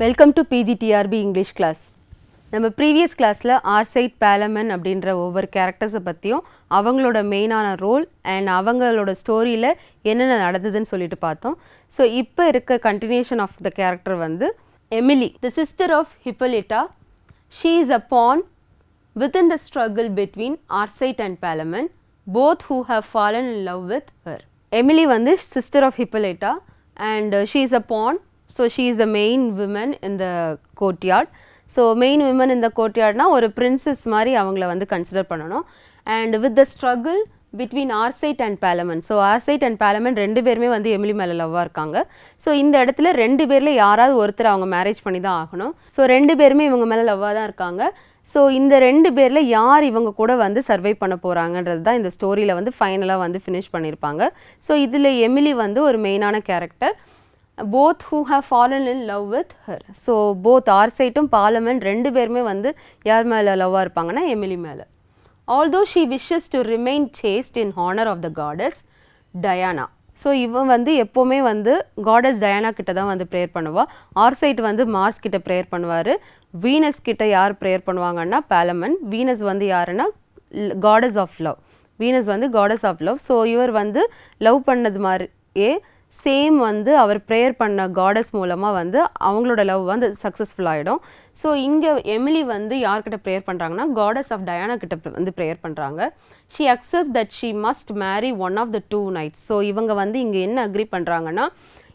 Welcome to PGTRB English class நம்ம previous கிளாஸில் Arcite பேலமன் அப்படின்ற ஒவ்வொரு கேரக்டர்ஸை பற்றியும் அவங்களோட மெயினான ரோல் அண்ட் அவங்களோட ஸ்டோரியில் என்னென்ன நடந்ததுன்னு சொல்லிட்டு பார்த்தோம். ஸோ இப்போ இருக்க கண்டினியூஷன் ஆஃப் த கேரக்டர் வந்து Emily the sister of Hippolyta she is a pawn within the struggle between Arcite and Palamon both who have fallen in love with her Emily வந்து sister of Hippolyta and she is a pawn so she is the main women இந்த courtyard so main women இந்த கோர்ட்யார்ட்னா ஒரு princess மாதிரி அவங்கள வந்து consider பண்ணணும். And with the struggle between Arcite and Palamon so Arcite and Palamon ரெண்டு பேருமே வந்து எமிலி மேலே லவ்வாக இருக்காங்க. ஸோ இந்த இடத்துல ரெண்டு பேரில் யாராவது ஒருத்தர் அவங்க மேரேஜ் பண்ணி தான் ஆகணும். ஸோ ரெண்டு பேருமே இவங்க மேலே லவ்வாக தான் இருக்காங்க. ஸோ இந்த ரெண்டு பேரில் யார் இவங்க கூட வந்து சர்வை பண்ண போகிறாங்கன்றது தான் இந்த ஸ்டோரியில் வந்து ஃபைனலாக வந்து ஃபினிஷ் பண்ணியிருப்பாங்க ஸோ இதில் எமிலி வந்து ஒரு மெயினான character both who have fallen in love with her so both ஆர்சைட்டும் Palamon ரெண்டு பேருமே வந்து யார் மேலே லவ்வாக இருப்பாங்கன்னா எமிலி மேலே. Although she wishes to remain chaste in honour of the goddess Diana so இவன் வந்து எப்போவுமே வந்து காடஸ் டயானா கிட்ட தான் வந்து ப்ரேயர் பண்ணுவா. ஆர்சைட் வந்து மார்ஸ் கிட்ட ப்ரேயர் பண்ணுவார். வீனஸ் கிட்ட யார் ப்ரேயர் பண்ணுவாங்கன்னா பேலமன் வீனஸ் வந்து யாருன்னா காடஸ் ஆஃப் லவ் வீனஸ் வந்து காடஸ் ஆஃப் லவ் ஸோ இவர் வந்து லவ் பண்ணது மாதிரியே சேம் வந்து அவர் ப்ரேயர் பண்ண காடஸ் மூலமாக வந்து அவங்களோட லவ் வந்து சக்ஸஸ்ஃபுல் ஆகிடும் ஸோ இங்கே எமிலி வந்து யார்கிட்ட ப்ரேயர் பண்ணுறாங்கன்னா காடஸ் ஆஃப் டயானா கிட்ட வந்து ப்ரேயர் பண்ணுறாங்க she accept that she must marry one of the two knights so இவங்க வந்து இங்கே என்ன அக்ரி பண்ணுறாங்கன்னா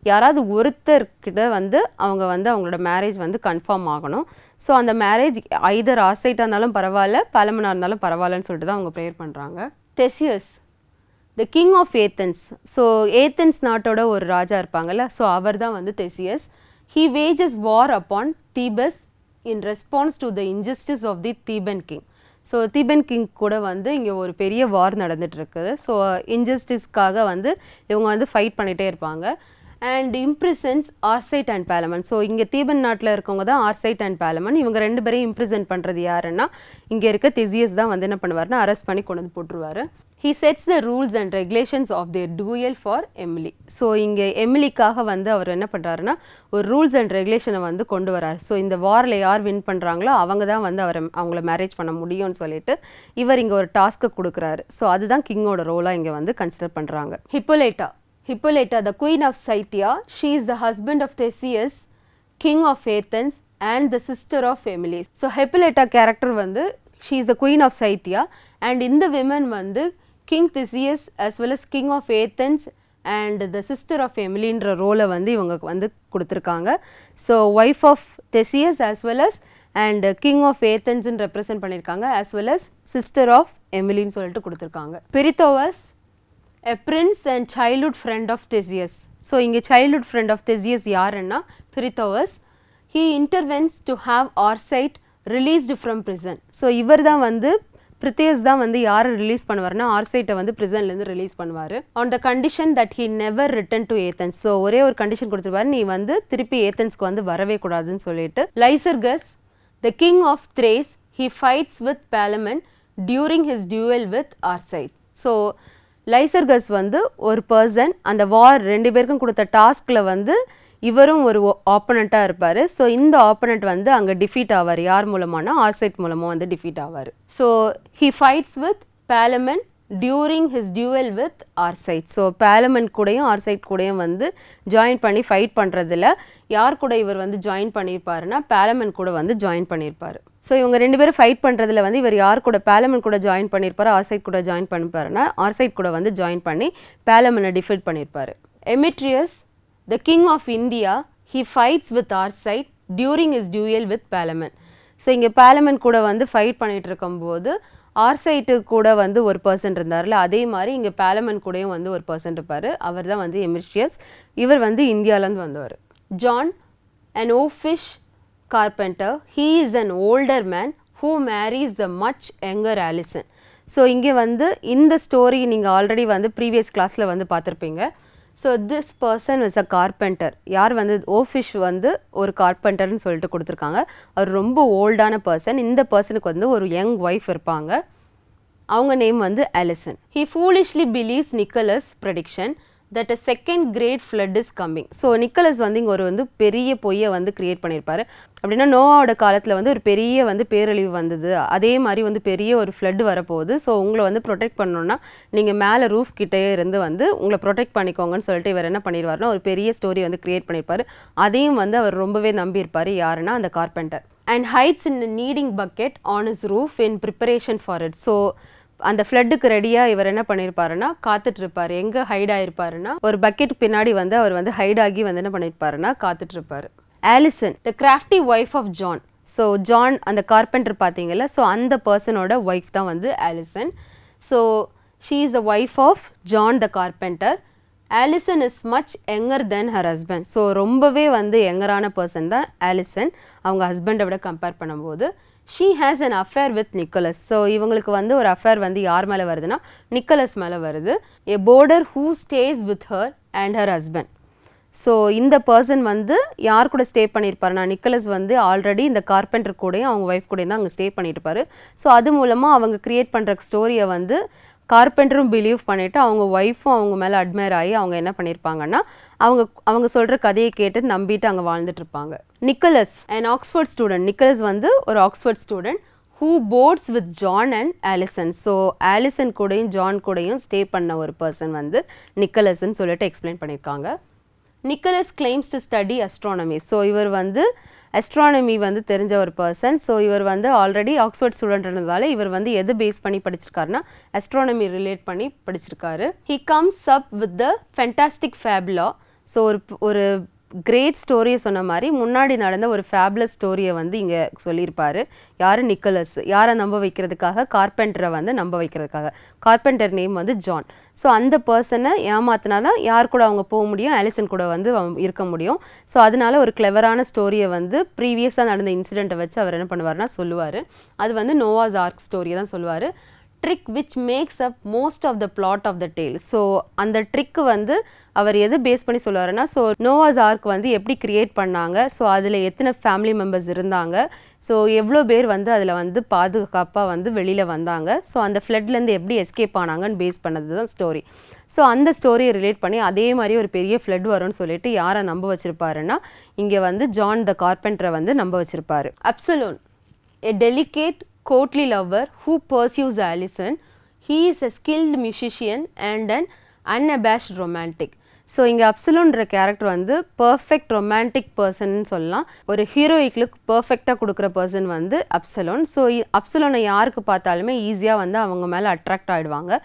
யாராவது ஒருத்தர்கிட்ட வந்து அவங்க வந்து அவங்களோட மேரேஜ் வந்து கன்ஃபார்ம் ஆகணும். ஸோ அந்த மேரேஜ் ஐதர் ஆசைட்டாக இருந்தாலும் பரவாயில்ல பலமனாக இருந்தாலும் பரவாயில்லன்னு சொல்லிட்டு தான் அவங்க ப்ரேயர் பண்ணுறாங்க Theseus the king of Athens so Athens நாட்டோட ஒரு ராஜா இருப்பாங்கல்ல ஸோ அவர் தான் வந்து Theseus he wages war upon Thebes in response to the injustice of the Theban king so Theban king கூட வந்து இங்கே ஒரு பெரிய வார் நடந்துகிட்ருக்குது இருக்குது ஸோ இன்ஜஸ்டிஸ்க்காக வந்து இவங்க வந்து ஃபைட் பண்ணிகிட்டே இருப்பாங்க. And imprisons Arcite and Palamon so இங்கே தீபன் நாட்டில் இருக்கவங்க தான் ஆர்சைட் அண்ட் பேலமன் இவங்க ரெண்டு பேரையும் இம்ப்ரிசன்ட் பண்ணுறது யாருன்னா இங்கே இருக்க தெசியஸ் தான் வந்து என்ன பண்ணுவார்னா அரெஸ்ட் பண்ணி கொண்டு வந்து போட்டுருவார். He sets the rules and regulations of their duel for Emily so இங்கே எமிலிக்காக வந்து அவர் என்ன பண்ணுறாருன்னா ஒரு ரூல்ஸ் அண்ட் ரெகுலேஷனை வந்து கொண்டு வரார். ஸோ இந்த வாரில் யார் வின் பண்ணுறாங்களோ அவங்க தான் வந்து அவரை அவங்கள மேரேஜ் பண்ண முடியும்னு சொல்லிட்டு இவர் இங்கே ஒரு டாஸ்க்கை கொடுக்குறாரு. ஸோ அதுதான் கிங்கோட ரோலாக இங்கே வந்து கன்சிடர் பண்ணுறாங்க Hippolyta Hippolyta the queen of Scythia she is the husband of Theseus king of Athens and the sister of Emily so Hippolyta character வந்து she is the queen of Scythia and இந்த women வந்து king Theseus as well as king of Athens and the sister of எமிலின்ற ரோலை வந்து இவங்க வந்து கொடுத்துருக்காங்க. So wife of Theseus as well as and king of ஏத்தன்ஸ்ன்னு represent பண்ணியிருக்காங்க as well as sister of எமிலின்னு சொல்லிட்டு கொடுத்துருக்காங்க. Pirithous a prince and childhood friend of Theseus so இங்கே childhood friend of Theseus யாருன்னா Pirithous he intervenes to have Arcite released from prison so இவர் தான் வந்து பிரித்தியஸ் தான் வந்து யாரை ரிலீஸ் பண்ணுவார்னா ஆர்சைட்டை வந்து ப்ரிசன்லேருந்து ரிலீஸ் பண்ணுவார். On the condition that he never return to Athens so ஒரே ஒரு கண்டிஷன் கொடுத்துருவாரு நீ வந்து திருப்பி ஏத்தன்ஸ்க்கு வந்து வரவே கூடாதுன்னு சொல்லிட்டு Lycurgus the king of Thrace he fights with Palamon during his duel with Arcite so Lycurgus வந்து ஒரு பர்சன் அந்த வார் ரெண்டு பேருக்கும் கொடுத்த டாஸ்கில் வந்து இவரும் ஒரு ஆப்பனண்ட்டாக இருப்பார். ஸோ இந்த ஆப்பனண்ட் வந்து அங்கே டிஃபீட் ஆவார். யார் மூலமானா? ஆர்சைட் மூலமாக வந்து டிஃபீட் ஆவார். So he fights with Palamon during his duel with Arcite so Palamon கூடயும் ஆர்சைட் கூடயும் வந்து ஜாயின் பண்ணி ஃபைட் பண்ணுறதுல யார் கூட இவர் வந்து ஜாயின் பண்ணியிருப்பாருன்னா பேலமன் கூட வந்து ஜாயின் பண்ணியிருப்பார். ஸோ இவங்க ரெண்டு பேரும் ஃபைட் பண்ணுறதுல வந்து இவர் யார் கூட பேலமன் கூட ஜாயின் பண்ணியிருப்பார் ஆர்சைட் கூட ஜாயின் பண்ணிப்பாருன்னா ஆர்சைட் கூட வந்து ஜாயின் பண்ணி பேலமனை டிஃபீட் பண்ணியிருப்பாரு. Emetreus the king of India he fights with Arcite during his duel with Palamon so இங்கே பேலமன் கூட வந்து ஃபைட் பண்ணிகிட்டு இருக்கும்போது ஆர்சைட்டு கூட வந்து ஒரு பர்சன் இருந்தார்ல அதே மாதிரி இங்கே பேலமன் கூடயும் வந்து ஒரு பர்சன் இருப்பார். அவர் தான் வந்து எமிர்ஷியஸ் இவர் வந்து இந்தியாவிலேருந்து வந்தவர். John and oafish carpenter he is an older man who marries the much younger Alison so இங்கே வந்து இந்த ஸ்டோரி நீங்கள் ஆல்ரெடி வந்து ப்ரீவியஸ் கிளாஸில் வந்து பார்த்துருப்பீங்க. So this person is a carpenter யார் வந்து ஓஃபிஷ் வந்து ஒரு கார்பெண்டர்னு சொல்லிட்டு கொடுத்துருக்காங்க. அவர் ரொம்ப ஓல்டான பர்சன் இந்த பர்சனுக்கு வந்து ஒரு யங் ஒய்ஃப் இருப்பாங்க. அவங்க நேம் வந்து Alison he foolishly believes Nicholas prediction that a second great flood is coming so Nicholas வந்து இங்கே ஒரு வந்து பெரிய பொய்யை வந்து கிரியேட் பண்ணியிருப்பாரு அப்படின்னா நோவாவோட காலத்தில் வந்து ஒரு பெரிய வந்து பேரழிவு வந்தது. அதே மாதிரி வந்து பெரிய ஒரு ஃப்ளட் வரப்போகுது. ஸோ உங்களை வந்து ப்ரொடெக்ட் பண்ணணும்னா நீங்கள் மேலே ரூஃப் கிட்டே இருந்து வந்து உங்களை ப்ரொடெக்ட் பண்ணிக்கோங்கன்னு சொல்லிட்டு இவர் என்ன பண்ணிடுவாருன்னா ஒரு பெரிய ஸ்டோரி வந்து கிரியேட் பண்ணியிருப்பாரு அதையும் வந்து அவர் ரொம்பவே நம்பியிருப்பார் யாருன்னா அந்த carpenter and hides in kneading bucket on his roof in preparation for it so அந்த ஃப்ளட்டுக்கு ரெடியாக இவர் என்ன பண்ணியிருப்பாருன்னா காத்துட்டு இருப்பார் எங்கே ஹைட் ஆயிருப்பாருன்னா ஒரு பக்கெட் பின்னாடி வந்து அவர் வந்து ஹைட் ஆகி வந்து என்ன பண்ணியிருப்பாருன்னா காத்துட்டு இருப்பார் Alison the crafty wife of John so John அந்த கார்பெண்டர் பார்த்தீங்கல்ல ஸோ அந்த பர்சனோட ஒய்ஃப் தான் வந்து Alison so she is the wife of John the carpenter Alison is much younger than her husband so ரொம்பவே வந்து எங்கரான பர்சன் தான் ஆலிசன் அவங்க ஹஸ்பண்டை விட கம்பேர் பண்ணும்போது she has an affair with Nicholas so இவங்களுக்கு வந்து ஒரு அஃபேர் வந்து யார் மேலே வருதுன்னா நிக்கலஸ் மேலே வருது. A boarder who stays with her and her husband so இந்த பர்சன் வந்து யார் கூட ஸ்டே பண்ணியிருப்பாருனா நிக்கலஸ் வந்து ஆல்ரெடி இந்த கார்பெண்டர் கூடயும் அவங்க ஒய்ஃப் கூடயும் தான் அங்கே ஸ்டே பண்ணியிருப்பாரு ஸோ அது மூலமாக அவங்க கிரியேட் பண்ணுற ஸ்டோரியை வந்து கார்பெண்டரும் பிலீவ் பண்ணிவிட்டு அவங்க ஒய்ஃபும் அவங்க மேலே அட்மையர் ஆகி அவங்க என்ன பண்ணியிருப்பாங்கன்னா அவங்க அவங்க சொல்கிற கதையை கேட்டு நம்பிட்டு அங்கே வாழ்ந்துட்டு இருப்பாங்க. Nicholas and Oxford student Nicholas வந்து ஒரு Oxford student who boards with John and Alison so Alison கூடயும் ஜான் கூடயும் ஸ்டே பண்ண ஒரு பர்சன் வந்து நிக்கலஸ்ன்னு சொல்லிட்டு எக்ஸ்பிளைன் பண்ணியிருக்காங்க Nicholas claims to study astronomy so இவர் வந்து அஸ்ட்ரானமி வந்து தெரிஞ்ச ஒரு பர்சன் ஸோ இவர் வந்து ஆல்ரெடி ஆக்ஸ்ஃபோர்ட் ஸ்டூடெண்ட்ன்றதால இவர் வந்து எது பேஸ் பண்ணி படிச்சிருக்காருன்னா அஸ்ட்ரானமி ரிலேட் பண்ணி படிச்சிருக்காரு. He comes up with the fantastic fable so ஒரு ஒரு கிரேட் ஸ்டோரியை சொன்ன மாதிரி முன்னாடி நடந்த ஒரு ஃபேப்லஸ் ஸ்டோரியை வந்து இங்கே சொல்லியிருப்பார். யார்? நிக்கலஸ். யாரை நம்ப வைக்கிறதுக்காக? கார்பெண்டரை வந்து நம்ப வைக்கிறதுக்காக. கார்பெண்டர் நேம் வந்து ஜான். ஸோ அந்த பர்சனை ஏமாத்தினா தான் யார் கூட அவங்க போக முடியும் ஆலிசன் கூட வந்து இருக்க முடியும். ஸோ அதனால ஒரு கிளவரான ஸ்டோரியை வந்து ப்ரீவியஸாக நடந்த இன்சிடெண்ட்டை வச்சு அவர் என்ன பண்ணுவார்னா சொல்லுவார். அது வந்து நோவாஸ் ஆர்க் ஸ்டோரியை தான் சொல்லுவார். Trick which makes up most of the plot of the tale so அந்த ட்ரிக்கு வந்து அவர் எது பேஸ் பண்ணி சொல்லுவாருன்னா ஸோ நோவாஸ் ஆர்க் வந்து எப்படி கிரியேட் பண்ணாங்க ஸோ அதில் எத்தனை ஃபேமிலி மெம்பர்ஸ் இருந்தாங்க ஸோ எவ்வளோ பேர் வந்து அதில் வந்து பாதுகாப்பாக வந்து வெளியில் வந்தாங்க ஸோ அந்த ஃப்ளட்லேருந்து எப்படி எஸ்கேப் ஆனாங்கன்னு பேஸ் பண்ணது தான் ஸ்டோரி ஸோ அந்த ஸ்டோரியை ரிலேட் பண்ணி அதே மாதிரி ஒரு பெரிய ஃப்ளட் வரும்னு சொல்லிட்டு யாரை நம்ப வச்சிருப்பாருன்னா இங்கே வந்து ஜான் த கார்பெண்டரை வந்து நம்ப வச்சுருப்பாரு. Absolon a delicate courtly lover who pursues Alison. He is a skilled musician and an unabashed romantic. So இங்கே அப்சலோன்ற கேரக்டர் வந்து பர்ஃபெக்ட் ரொமான்டிக் பர்சன் சொல்லலாம் ஒரு ஹீரோயிக் லுக் பர்ஃபெக்டாக கொடுக்குற பர்சன் வந்து அப்சலோன் ஸோ அப்சலோனை யாருக்கு பார்த்தாலுமே ஈஸியாக வந்து அவங்க மேலே அட்ராக்ட் ஆகிடுவாங்க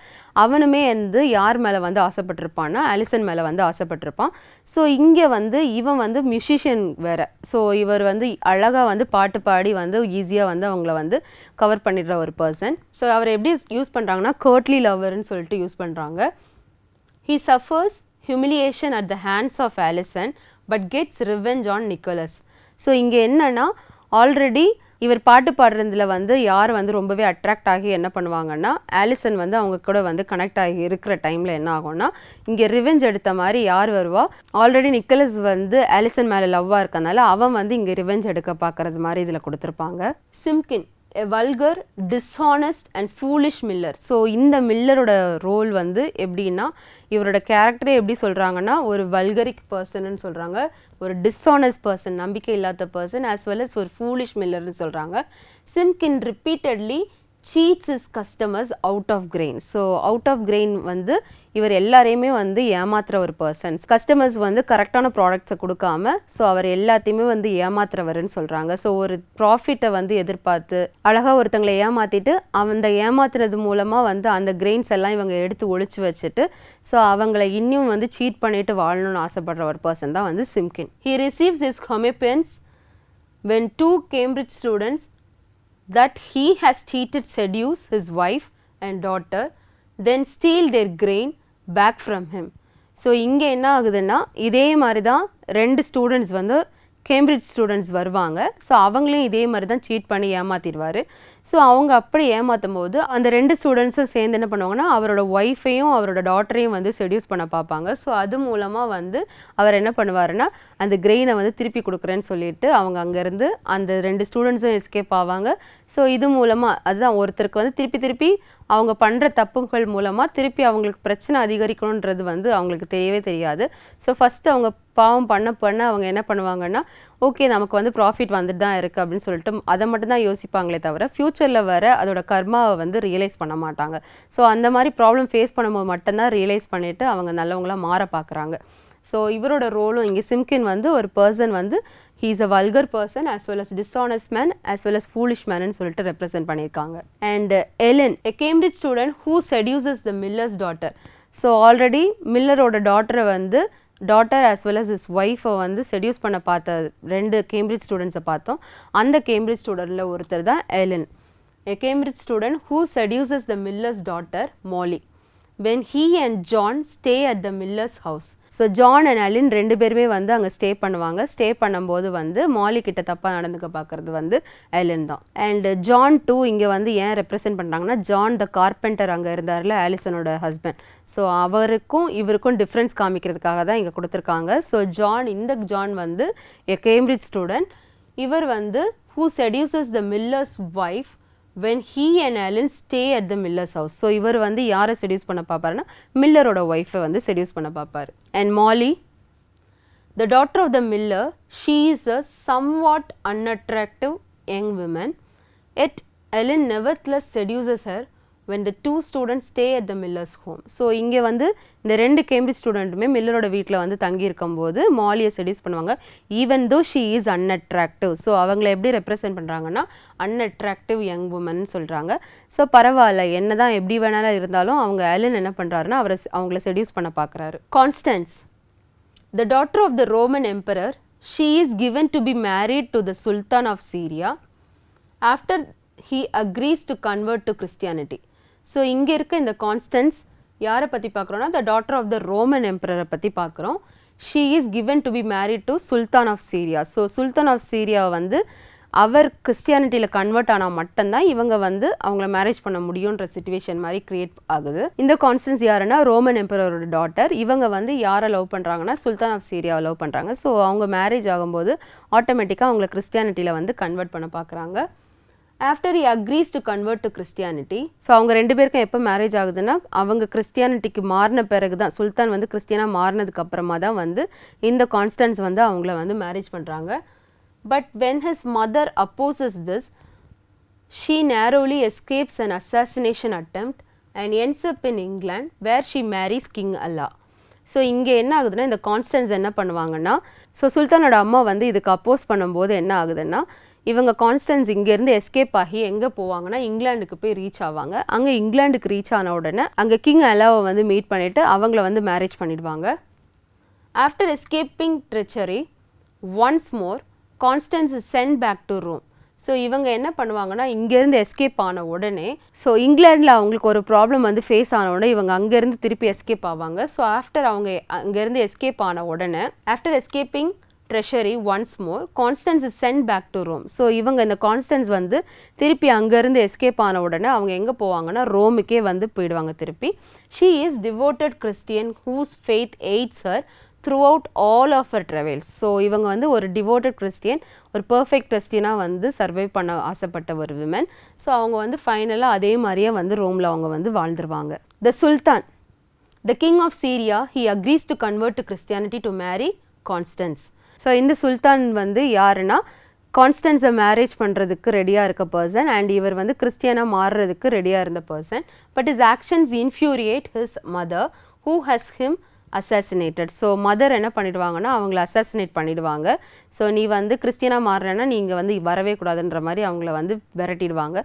அவனுமே வந்து யார் மேலே வந்து ஆசைப்பட்டிருப்பான்னா ஆலிசன் மேலே வந்து ஆசைப்பட்டிருப்பான். ஸோ இங்கே வந்து இவன் வந்து மியூசிஷியன் வேற. ஸோ இவர் வந்து அழகாக வந்து பாட்டு பாடி வந்து ஈஸியாக வந்து அவங்கள வந்து கவர் பண்ணிடுற ஒரு பர்சன் ஸோ அவர் எப்படி யூஸ் பண்ணுறாங்கன்னா கோட்லி லவர்னு சொல்லிட்டு யூஸ் பண்ணுறாங்க he suffers humiliation at the hands of Alison but gets revenge on Nicholas so இங்கே என்னன்னா ஆல்ரெடி இவர் பாட்டு பாடுறதுல வந்து யார் வந்து ரொம்பவே அட்ராக்ட் ஆகி என்ன பண்ணுவாங்கன்னா ஆலிசன் வந்து அவங்க கூட வந்து கனெக்ட் ஆகி இருக்கிற டைமில் என்ன ஆகும்னா இங்கே ரிவெஞ்ச் எடுத்த மாதிரி யார் வருவா? ஆல்ரெடி நிக்கலஸ் வந்து ஆலிசன் மேலே லவ்வாக இருக்கனால அவன் வந்து இங்கே ரிவெஞ்ச் எடுக்க பார்க்கறது மாதிரி இதில் கொடுத்துருப்பாங்க. Simkin a vulgar dishonest and foolish miller so இந்த மில்லரோட ரோல் வந்து எப்படின்னா இவரோட கேரக்டரே எப்படி சொல்கிறாங்கன்னா ஒரு வல்கரிக் பர்சன்னு சொல்கிறாங்க ஒரு டிஸ்ஹானஸ்ட் பர்சன் நம்பிக்கை இல்லாத பர்சன் ஆஸ் வெல் அஸ் ஒரு ஃபூலிஷ் மில்லர்னு சொல்கிறாங்க Simkin repeatedly cheats his customers out of grain so out of grain வந்து இவர் எல்லாரையுமே வந்து ஏமாத்துற ஒரு பர்சன்ஸ் கஸ்டமர்ஸ் வந்து கரெக்டான ப்ராடக்ட்ஸை கொடுக்காம ஸோ அவர் எல்லாத்தையுமே வந்து ஏமாத்துறவருன்னு சொல்கிறாங்க ஸோ ஒரு ப்ராஃபிட்டை வந்து எதிர்பார்த்து அழகாக ஒருத்தங்களை ஏமாற்றிட்டு அந்த ஏமாத்துறது மூலமாக வந்து அந்த கிரெயின்ஸ் எல்லாம் இவங்க எடுத்து ஒழிச்சு வச்சுட்டு ஸோ அவங்கள இன்னும் வந்து சீட் பண்ணிட்டு வாழணும்னு ஆசைப்படுற ஒரு பர்சன் தான் வந்து Simkin he receives his comeuppance when two Cambridge students that he has cheated seduce his wife and daughter then steal their grain back from him so இங்கே என்ன ஆகுதுன்னா இதே மாதிரி தான் ரெண்டு ஸ்டூடெண்ட்ஸ் வந்து கேம்பிரிட்ஜ் ஸ்டூடெண்ட்ஸ் வருவாங்க. ஸோ அவங்களையும் இதே மாதிரி தான் சீட் பண்ணி ஏமாத்திடுவார். ஸோ அவங்க அப்படி ஏமாற்றும் போது அந்த ரெண்டு ஸ்டூடெண்ட்ஸும் சேர்ந்து என்ன பண்ணுவாங்கன்னா அவரோட ஒய்ஃபையும் அவரோட டாட்டரையும் வந்து செடியூஸ் பண்ண பார்ப்பாங்க. ஸோ அது மூலமாக வந்து அவர் என்ன பண்ணுவாருன்னா அந்த கிரெயினை வந்து திருப்பி கொடுக்குறேன்னு சொல்லிட்டு அவங்க அங்கேருந்து அந்த ரெண்டு ஸ்டூடெண்ட்ஸும் எஸ்கேப் ஆவாங்க. ஸோ இது மூலமாக அதுதான் ஒருத்தருக்கு வந்து திருப்பி திருப்பி அவங்க பண்ணுற தப்புகள் மூலமாக திருப்பி அவங்களுக்கு பிரச்சனை அதிகரிக்கணுன்றது வந்து அவங்களுக்கு தெரியவே தெரியாது. ஸோ ஃபஸ்ட்டு அவங்க பாவம் பண்ண பண்ண அவங்க என்ன பண்ணுவாங்கன்னா ஓகே நமக்கு வந்து ப்ராஃபிட் வந்துட்டு தான் இருக்குது அப்படின்னு சொல்லிட்டு அதை மட்டும் தான் யோசிப்பாங்களே தவிர ஃப்யூச்சரில் வர அதோட கர்மாவை வந்து ரியலைஸ் பண்ண மாட்டாங்க. ஸோ அந்த மாதிரி ப்ராப்ளம் ஃபேஸ் பண்ணும்போது மட்டும்தான் ரியலைஸ் பண்ணிவிட்டு அவங்க நல்லவங்களா மாற பார்க்குறாங்க ஸோ இவரோட ரோலும் இங்கே சிம்கின் வந்து ஒரு பர்சன் வந்து he is a vulgar person as well as dishonest man as well as foolish menu சொல்லிட்டு ரெப்ரசென்ட் பண்ணியிருக்காங்க. And Aleyn a Cambridge student who seduces the miller's daughter so already மில்லரோட டாட்டரை வந்து daughter as well as his wifi வந்து seduce பண்ண பார்த்த ரெண்டு Cambridge ஸ்டூடெண்ட்ஸை பார்த்தோம். அந்த கேம்பிரிட்ஜ் ஸ்டூடெண்ட்டில் ஒருத்தர் தான் Aleyn a Cambridge student who seduces the miller's daughter Molly when he and John stay at the miller's house so John and Aleyn ரெண்டு பேருமே வந்து அங்கே ஸ்டே பண்ணுவாங்க. ஸ்டே பண்ணும்போது வந்து மாலி கிட்ட தப்பாக நடந்துக்க பார்க்குறது வந்து அலின் தான். அண்ட் ஜான் டூ இங்கே வந்து ஏன் ரெப்ரசென்ட் பண்ணுறாங்கன்னா ஜான் த கார்பெண்டர் அங்கே இருந்தார்ல ஆலிசனோட ஹஸ்பண்ட் ஸோ அவருக்கும் இவருக்கும் டிஃப்ரென்ஸ் காமிக்கிறதுக்காக தான் இங்கே கொடுத்துருக்காங்க. ஸோ ஜான் இந்த ஜான் வந்து எ கேம்பிரிட்ஜ் ஸ்டூடெண்ட் இவர் வந்து who seduces the miller's wife when he and Aleyn stay at the miller's house so இவர் வந்து யாரை செடியூஸ் பண்ண பார்ப்பாருன்னா மில்லரோட ஒய்ஃபை வந்து செடியூஸ் பண்ண பார்ப்பார் and Molly the daughter of the miller she is a somewhat unattractive young women yet Aleyn nevertheless seduces her when the two students stay at the miller's home so இங்கே வந்து இந்த ரெண்டு Cambridge ஸ்டூடெண்ட்டுமே மில்லரோட வீட்டில் வந்து தங்கியிருக்கும் போது மாலியை செடியூஸ் பண்ணுவாங்க. Even though she is unattractive so அவங்கள எப்படி ரெப்ரசென்ட் பண்ணுறாங்கன்னா அன்அட்ராக்டிவ் யங் உமன் சொல்கிறாங்க ஸோ பரவாயில்ல. என்ன தான் எப்படி வேணாலும் இருந்தாலும் அவங்க அலன் என்ன பண்ணுறாருன்னா அவரை அவங்கள செடியூஸ் பண்ண பார்க்குறாரு. Constance the daughter of the Roman emperor she is given to be married to the sultan of Syria after he agrees to convert to Christianity. So இங்கே இருக்க இந்த கான்ஸ்டன்ஸ் யாரை பற்றி பார்க்குறோன்னா the daughter of the Roman எம்பரரை பற்றி பார்க்குறோம். She is given to be married to sultan of Syria so sultan of Syria வந்து அவர் கிறிஸ்டியானிட்டியில் convert ஆனால் மட்டும்தான் இவங்க வந்து அவங்கள மேரேஜ் பண்ண முடியுன்ற சுச்சுவேஷன் மாதிரி கிரியேட் ஆகுது. இந்த கான்ஸ்டன்ஸ் யாருன்னா ரோமன் எம்பரரோட டாட்டர் இவங்க வந்து யாரை லவ் பண்ணுறாங்கன்னா சுல்தான் ஆஃப் சீரியாவை லவ் பண்ணுறாங்க ஸோ அவங்க மேரேஜ் ஆகும்போது ஆட்டோமேட்டிக்காக அவங்கள கிறிஸ்டியானிட்டியில் வந்து கன்வெர்ட் பண்ண பார்க்குறாங்க. After he agrees to convert to Christianity so அவங்க ரெண்டு பேருக்கும் எப்போ மேரேஜ் ஆகுதுன்னா அவங்க கிறிஸ்டியானிட்டிக்கு மாறின பிறகு தான் சுல்தான் வந்து கிறிஸ்டியனாக மாறினதுக்கு அப்புறமா தான் வந்து இந்த கான்ஸ்டன்ஸ் வந்து அவங்கள வந்து மேரேஜ் பண்ணுறாங்க but when his mother opposes this she narrowly escapes and assassination attempt and ends in in where where marries king Alla so இங்கே என்ன ஆகுதுன்னா இந்த கான்ஸ்டன்ஸ் என்ன பண்ணுவாங்கன்னா ஸோ சுல்தானோட அம்மா வந்து இதுக்கு அப்போஸ் பண்ணும்போது என்ன ஆகுதுன்னா இவங்க கான்ஸ்டன்ஸ் இங்கேருந்து எஸ்கேப் ஆகி எங்கே போவாங்கன்னா இங்கிலாந்துக்கு போய் ரீச் ஆவாங்க. அங்கே இங்கிலாந்துக்கு ரீச் ஆன உடனே அங்கே கிங் அலாவை வந்து மீட் பண்ணிவிட்டு அவங்கள வந்து மேரேஜ் பண்ணிடுவாங்க. After escaping treachery once more Constance is sent back to Rome so இவங்க என்ன பண்ணுவாங்கன்னா இங்கேருந்து எஸ்கேப் ஆன உடனே ஸோ இங்கிலாண்டில் அவங்களுக்கு ஒரு ப்ராப்ளம் வந்து ஃபேஸ் ஆன உடனே இவங்க அங்கேருந்து திருப்பி எஸ்கேப் ஆவாங்க. ஸோ ஆஃப்டர் அவங்க அங்கேருந்து எஸ்கேப் ஆன உடனே after escaping treachery once more Constance is sent back to Rome so இவங்க இந்த கான்ஸ்டன்ஸ் வந்து திருப்பி அங்கேருந்து எஸ்கேப் ஆன உடனே அவங்க எங்கே போவாங்கன்னா ரோமுக்கே வந்து போயிடுவாங்க திருப்பி. She is devoted Christian whose faith aids her through all of her travels so இவங்க வந்து ஒரு டிவோட்டட் கிறிஸ்டியன் ஒரு பர்ஃபெக்ட் கிறிஸ்டியனாக வந்து சர்வை பண்ண ஆசைப்பட்ட ஒரு விமன் ஸோ அவங்க வந்து ஃபைனலாக அதே மாதிரியே வந்து ரோமில் அவங்க வந்து வாழ்ந்துருவாங்க. The sultan the king of Syria he agrees to convert to Christianity to marry Constance so இந்த சுல்தான் வந்து யாருன்னா கான்ஸ்டன்ஸை மேரேஜ் பண்ணுறதுக்கு ரெடியாக இருக்க பர்சன் அண்ட் இவர் வந்து கிறிஸ்டியனாக மாறுறதுக்கு ரெடியாக இருந்த person but his actions infuriate his mother who has him assassinated so mother என்ன பண்ணிடுவாங்கன்னா அவங்கள அசாசினேட் பண்ணிடுவாங்க. ஸோ நீ வந்து கிறிஸ்டியனாக மாறுறேன்னா நீங்கள் வந்து வரவே கூடாதுன்ற மாதிரி அவங்கள வந்து விரட்டிடுவாங்க.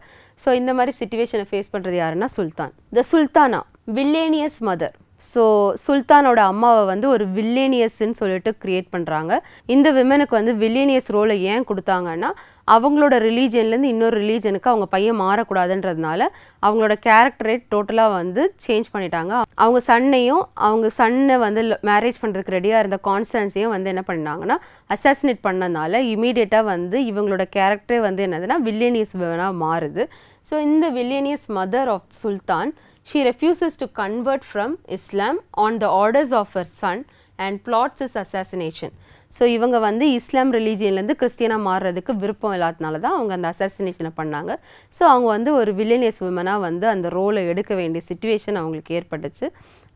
ஸோ இந்த மாதிரி சுச்சுவேஷனை ஃபேஸ் பண்ணுறது யாருன்னா sultan. The sultana villainous mother so சுல்தானோட அம்மாவை வந்து ஒரு வில்லேனியஸ்ன்னு சொல்லிட்டு கிரியேட் பண்ணுறாங்க இந்த விமனுக்கு வந்து வில்லேனியஸ் ரோலை ஏன் கொடுத்தாங்கன்னா அவங்களோட ரிலீஜன்லேருந்து இன்னொரு ரிலீஜனுக்கு அவங்க பையன் மாறக்கூடாதுன்றதுனால அவங்களோட கேரக்டரே டோட்டலாக வந்து சேஞ்ச் பண்ணிட்டாங்க. அவங்க சன்னையும் அவங்க சன்னை வந்து மேரேஜ் பண்ணுறதுக்கு ரெடியாக இருந்த கான்ஸ்டன்ஸையும் வந்து என்ன பண்ணாங்கன்னா அசாசினேட் பண்ணனால இமீடியட்டாக வந்து இவங்களோட கேரக்டரே வந்து என்னதுன்னா வில்லேனியஸ் விமனாக மாறுது. ஸோ இந்த villainous mother of sultan she refuses to convert from Islam on the orders of her son and plots his assassination. So இவங்க வந்து இஸ்லாம் ரிலீஜியன்லேருந்து கிறிஸ்டியனாக மாறுறதுக்கு விருப்பம் இல்லாதனால தான் அவங்க அந்த அசாசினேஷனை பண்ணாங்க ஸோ அவங்க வந்து ஒரு வில்லேனியஸ் விமனாக வந்து அந்த ரோலை எடுக்க வேண்டிய சுச்சுவேஷன் அவங்களுக்கு ஏற்பட்டுச்சு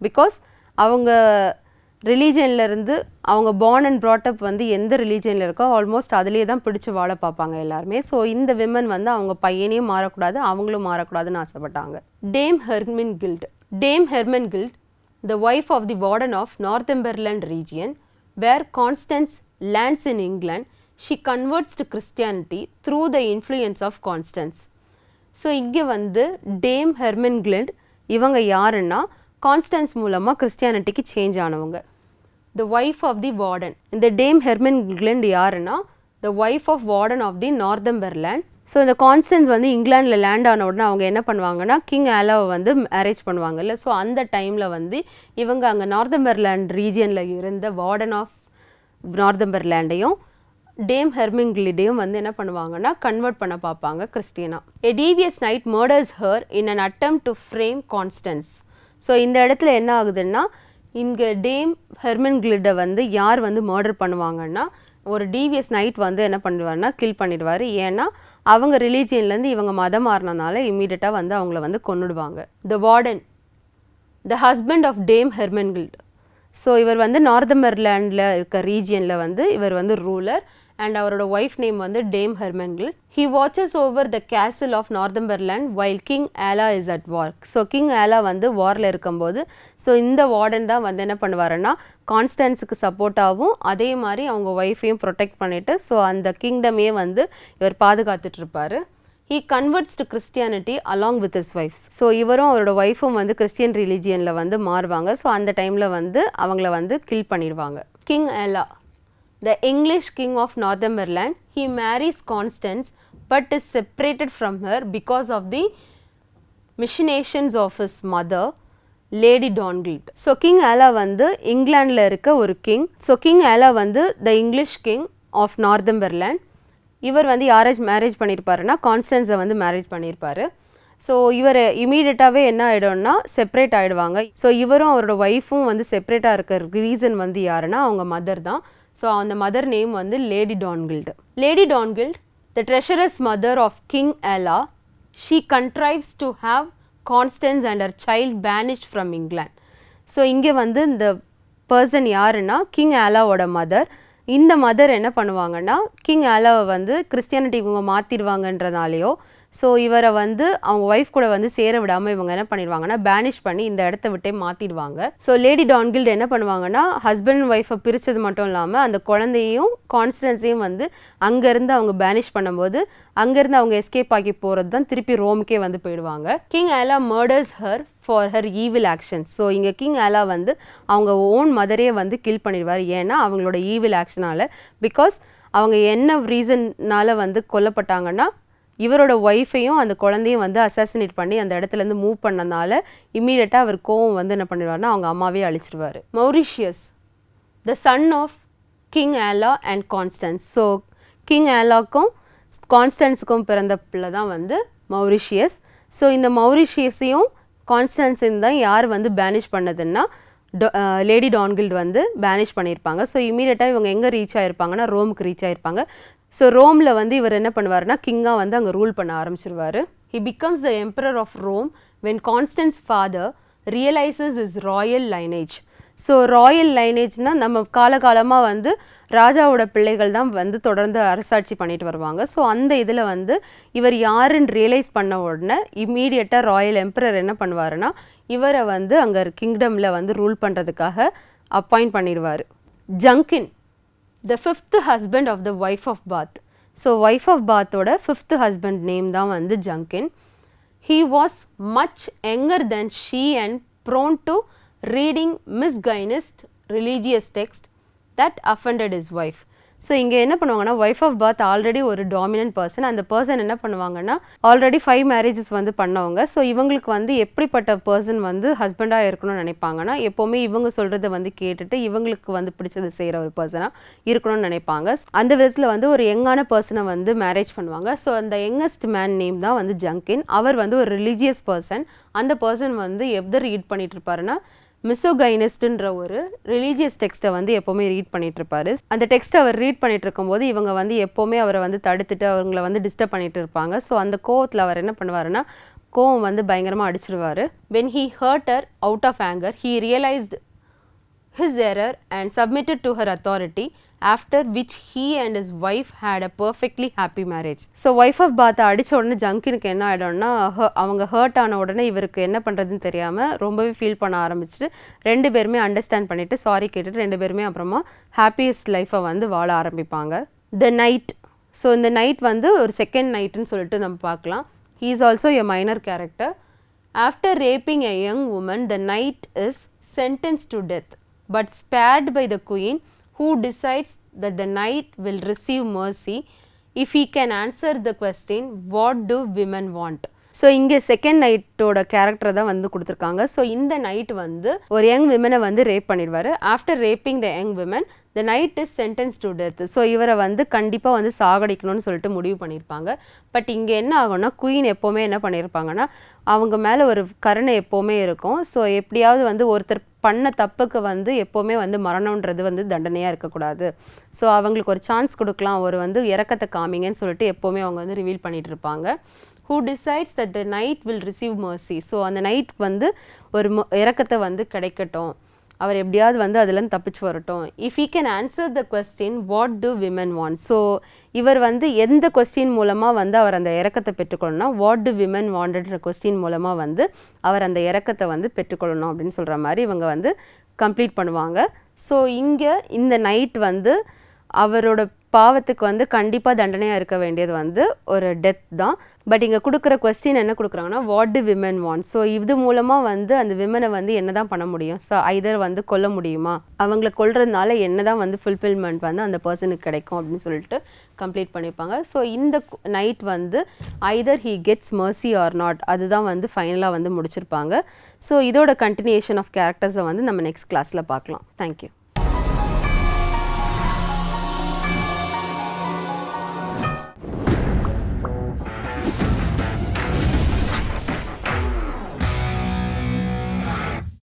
பிகாஸ் அவங்க ரிலீஜன்ல இருந்து அவங்க பார்ன் அண்ட் ப்ராட்டப் வந்து எந்த ரிலீஜனில் இருக்கோ ஆல்மோஸ்ட் அதுலேயே தான் பிடிச்சி வாழ பார்ப்பாங்க எல்லாருமே. ஸோ இந்த விமன் வந்து அவங்க பையனையும் மாறக்கூடாது அவங்களும் மாறக்கூடாதுன்னு ஆசைப்பட்டாங்க. Dame Hermengyld Dame Hermengyld the wife of the warden of Northumberland region where Constance lands in England she converts to Christianity through the influence of Constance so இங்கே வந்து டேம் ஹெர்மன் கில்ட் இவங்க யாருன்னா கான்ஸ்டன்ஸ் மூலமாக கிறிஸ்டியானிட்டிக்கு change ஆனவங்க. The wife of the warden இந்த Dame Hermengyld யாருன்னா the wife of warden of the Northumberland so இந்த கான்ஸ்டன்ஸ் வந்து இங்கிலாண்டில் லேண்ட் ஆன உடனே அவங்க என்ன பண்ணுவாங்கன்னா கிங் ஆலாவை வந்து மேரேஜ் பண்ணுவாங்கல்ல. ஸோ அந்த டைமில் வந்து இவங்க அங்கே நார்தம்பர்லேண்ட் ரீஜியனில் இருந்த வார்டன் ஆஃப் நார்தம்பர்லேண்டையும் டேம் ஹெர்மிங்லிடையும் வந்து என்ன பண்ணுவாங்கன்னா கன்வெர்ட் பண்ண பார்ப்பாங்க கிறிஸ்டியனா a devious knight murders her in an attempt to frame Constance so இந்த இடத்துல என்ன ஆகுதுன்னா இங்கே டேம் ஹெர்மன் கிளிட்டை வந்து யார் வந்து மர்டர் பண்ணுவாங்கன்னா ஒரு டிவிஎஸ் நைட் வந்து என்ன பண்ணுவார்னா கில் பண்ணிடுவார். ஏன்னா அவங்க ரிலீஜியன்லேருந்து இவங்க மதம் மாறினனால இம்மீடியட்டாக வந்து அவங்கள வந்து கொண்டுடுவாங்க the warden the husband of Dame Hermengyld so இவர் வந்து நார்தமர்லேண்டில் இருக்க ரீஜியனில் வந்து இவர் வந்து ரூலர் அண்ட் அவரோட ஒய்ஃப் நேம் வந்து Dame Hermengyld he watches over the castle of Northumberland while king Alla is at war so king Alla வந்து வாரில் இருக்கும்போது ஸோ இந்த வார்டன் தான் வந்து என்ன பண்ணுவாருன்னா கான்ஸ்டன்ஸுக்கு சப்போர்ட்டாகவும் அதே மாதிரி அவங்க ஒய்ஃபையும் ப்ரொடெக்ட் பண்ணிவிட்டு ஸோ அந்த கிங்டமே வந்து இவர் பாதுகாத்துட்ருப்பார் he converts to Christianity along with his wife's so இவரும் அவரோட ஒய்ஃபும் வந்து கிறிஸ்டியன் ரிலீஜியனில் வந்து மாறுவாங்க. ஸோ அந்த டைமில் வந்து அவங்கள வந்து கில் பண்ணிடுவாங்க. King Alla the English king of Northumberland he marries Constance but is separated from her because of the machinations of his mother lady Donegild so king Alla வந்து இங்கிலாண்டில் இருக்க ஒரு கிங் ஸோ கிங் ஆலா வந்து the English king of Northumberland இவர் வந்து யாராச்சும் marriage பண்ணியிருப்பாருன்னா கான்ஸ்டன்ஸை வந்து marriage பண்ணியிருப்பாரு ஸோ இவர் இமீடியட்டாகவே என்ன ஆகிடும்னா செப்பரேட் ஆகிடுவாங்க ஸோ இவரும் அவரோட ஒய்ஃபும் வந்து செப்பரேட்டாக இருக்கிற ரீசன் வந்து யாருன்னா அவங்க மதர் தான். ஸோ அந்த மதர் நேம் வந்து Lady Donegild Lady Donegild the treacherous mother of king Alla she contrives to have Constance and her child banish from England so இங்கே வந்து இந்த பர்சன் யாருன்னா கிங் ஆலாவோட மதர் இந்த மதர் என்ன பண்ணுவாங்கன்னா கிங் ஆலாவை வந்து கிறிஸ்டியானிட்டி இவங்க மாற்றிடுவாங்கன்றனாலேயோ ஸோ இவரை வந்து அவங்க ஒய்ஃப் கூட வந்து சேர விடாமல் இவங்க என்ன பண்ணிடுவாங்கன்னா பேனிஷ் பண்ணி இந்த இடத்த விட்டே மாற்றிடுவாங்க ஸோ லேடி டான்கில்டு என்ன பண்ணுவாங்கன்னா ஹஸ்பண்ட் அண்ட் ஒய்ஃபை பிரித்தது மட்டும் இல்லாமல் அந்த குழந்தையும் கான்ஸ்டன்ஸையும் வந்து அங்கேருந்து அவங்க பேனிஷ் பண்ணும்போது அங்கேருந்து அவங்க எஸ்கேப் ஆகி போகிறது தான் திருப்பி ரோமுக்கே வந்து போயிடுவாங்க. King Aella murders her for her evil actions so இங்கே கிங் ஆலா வந்து அவங்க ஓன் மதரே வந்து கில் பண்ணிடுவார். ஏன்னா அவங்களோட ஈவில் ஆக்ஷனால் பிகாஸ் அவங்க என்ன ரீசன்னால் வந்து கொல்லப்பட்டாங்கன்னா இவரோட ஒய்ஃபையும் அந்த குழந்தையும் வந்து அசாசினேட் பண்ணி அந்த இடத்துலேருந்து மூவ் பண்ணனால இம்மீடியட்டாக அவர் கோவம் வந்து என்ன பண்ணிடுவார்னா அவங்க அம்மாவே அழிச்சிருவார். Mauritius the son of king Aella and Constance so king ஆலாக்கும் கான்ஸ்டன்ஸுக்கும் பிறந்த பிள்ளை தான் வந்து மௌரிஷியஸ். ஸோ இந்த மௌரிஷியஸையும் கான்ஸ்டன்ஸையும் தான் யார் வந்து பேனிஷ் பண்ணதுன்னா லேடி டான்கில்ட் வந்து பேனிஷ் பண்ணியிருப்பாங்க. ஸோ இமீடியட்டாக இவங்க எங்கே ரீச் ஆகிருப்பாங்கன்னா ரோமுக்கு ரீச் ஆகிருப்பாங்க ஸோ ரோமில் வந்து இவர் என்ன பண்ணுவார்னா கிங்காக வந்து அங்கே ரூல் பண்ண ஆரம்பிச்சிருவார். He becomes the emperor of Rome when Constance father realises is royal lineage so royal லைனேஜ்னால் நம்ம காலகாலமாக வந்து ராஜாவோட பிள்ளைகள் தான் வந்து தொடர்ந்து அரசாட்சி பண்ணிட்டு வருவாங்க. ஸோ அந்த இதில் வந்து இவர் யாருன்னு ரியலைஸ் பண்ண உடனே இம்மீடியட்டாக ராயல் எம்பரர் என்ன பண்ணுவாருன்னா இவரை வந்து அங்கே கிங்டமில் வந்து ரூல் பண்ணுறதுக்காக அப்பாயிண்ட் பண்ணிடுவார். Jankin the fifth husband of the wife of Bath so wife of பாத்தோட fifth husband name தான் வந்து Jankin he was much younger then she and prone to reading misogynist religious text that offended his wife So இங்கே என்ன பண்ணுவாங்கன்னா wife of Bath already ஒரு dominant person அந்த person என்ன பண்ணுவாங்கன்னா already five marriages வந்து பண்ணவங்க. ஸோ இவங்களுக்கு வந்து எப்படிப்பட்ட பர்சன் வந்து ஹஸ்பண்டாக இருக்கணும்னு நினைப்பாங்கன்னா எப்போவுமே இவங்க சொல்கிறத வந்து கேட்டுட்டு இவங்களுக்கு வந்து பிடிச்சது செய்கிற ஒரு பர்சனாக இருக்கணும்னு நினைப்பாங்க. அந்த விதத்தில் வந்து ஒரு யங்கான பர்சனை வந்து மேரேஜ் பண்ணுவாங்க. ஸோ அந்த யங்கஸ்ட் மேன் நேம் தான் வந்து ஜங்கின் அவர் வந்து ஒரு ரிலீஜியஸ் பர்சன் அந்த பர்சன் வந்து எதை ரீட் பண்ணிட்டு இருப்பாருன்னா மிசோகைனிஸ்ட்ன்ற ஒரு ரிலீஜியஸ் டெக்ஸ்ட்டை வந்து எப்போவுமே ரீட் பண்ணிகிட்ருப்பாரு அந்த டெக்ஸ்ட் அவர் ரீட் பண்ணிட்டு இருக்கும்போது இவங்க வந்து எப்போவுமே அவரை வந்து தடுத்துட்டு அவங்கள வந்து டிஸ்டர்ப் பண்ணிட்டு இருப்பாங்க ஸோ அந்த கோவத்தில் அவர் என்ன பண்ணுவாருன்னா கோவம் வந்து பயங்கரமாக அடிச்சிருவார். When he hurt her out of anger he realised his error and submitted to her authority after which he and his wife had a perfectly happy marriage. So wife of பாத்தை அடித்த உடனே ஜங்கினுக்கு என்ன ஆகிடும்னா அவங்க ஹர்ட் ஆன உடனே இவருக்கு என்ன பண்ணுறதுன்னு தெரியாமல் ரொம்பவே ஃபீல் பண்ண ஆரம்பிச்சுட்டு ரெண்டு பேருமே அண்டர்ஸ்டாண்ட் பண்ணிவிட்டு சாரி கேட்டுட்டு ரெண்டு பேருமே அப்புறமா ஹாப்பியஸ்ட் லைஃப்பை வந்து வாழ ஆரம்பிப்பாங்க. த நைட் ஸோ இந்த நைட் வந்து ஒரு செகண்ட் நைட்டுன்னு சொல்லிட்டு நம்ம பார்க்கலாம். He is also a minor character after raping a young woman the knight is sentence to death but spared by the queen, who decides that the knight will receive mercy if he can answer the question, What do women want? So இங்கே second நைட்டோட character தான் வந்து கொடுத்துருக்காங்க so இந்த night வந்து ஒரு young விமனை வந்து rape பண்ணிடுவார் after raping the young women the knight is sentence to death so இவரை வந்து கண்டிப்பாக வந்து சாகடிக்கணும்னு சொல்லிட்டு முடிவு பண்ணியிருப்பாங்க. பட் இங்கே என்ன ஆகும்னா குயின் எப்போவுமே என்ன பண்ணியிருப்பாங்கன்னா அவங்க மேலே ஒரு கருணை எப்போவுமே இருக்கும். ஸோ எப்படியாவது வந்து ஒருத்தர் பண்ண தப்புக்கு வந்து எப்போவுமே வந்து மரணம்ன்றது வந்து தண்டனையாக இருக்கக்கூடாது. ஸோ அவங்களுக்கு ஒரு சான்ஸ் கொடுக்கலாம். ஒரு வந்து இறக்கத்தை காமிங்கன்னு சொல்லிட்டு எப்போவுமே அவங்க வந்து ரிவீல் பண்ணிட்டு இருப்பாங்க. Who decides that the knight will receive mercy so அந்த நைட் வந்து ஒரு இறக்கத்தை வந்து கிடைக்கட்டும். அவர் எப்படியாவது வந்து அதுலேருந்து தப்பிச்சு வரட்டும். If he can answer the question what do women want so இவர் வந்து எந்த கொஸ்டின் மூலமாக வந்து அவர் அந்த இறக்கத்தை பெற்றுக்கொள்ளணும்னா வாட் டு விமன் வாண்டட்ற கொஸ்டின் மூலமாக வந்து அவர் அந்த இறக்கத்தை வந்து பெற்றுக்கொள்ளணும் அப்படின்னு சொல்கிற மாதிரி இவங்க வந்து கம்ப்ளீட் பண்ணுவாங்க. ஸோ இங்கே இந்த நைட் வந்து அவரோட பாவத்துக்கு வந்து கண்டிப்பாக தண்டனையாக இருக்க வேண்டியது வந்து ஒரு டெத் தான். பட் இங்கே கொடுக்குற கொஸ்டின் என்ன கொடுக்குறாங்கன்னா what do women want so இது மூலமாக வந்து அந்த விமனை வந்து என்ன தான் பண்ண முடியும்? ஸோ ஐதர் வந்து கொல்ல முடியுமா? அவங்கள கொல்றதுனால என்ன தான் வந்து ஃபுல்ஃபில்மெண்ட் வந்து அந்த பர்சனுக்கு கிடைக்கும் அப்படின்னு சொல்லிட்டு கம்ப்ளீட் பண்ணியிருப்பாங்க ஸோ இந்த நைட் வந்து either he gets mercy or not அதுதான் வந்து ஃபைனலாக வந்து முடிச்சிருப்பாங்க. ஸோ இதோட கண்டினியூஷன் ஆஃப் கேரக்டர்ஸை வந்து நம்ம நெக்ஸ்ட் கிளாஸில் பார்க்கலாம். தேங்க்யூ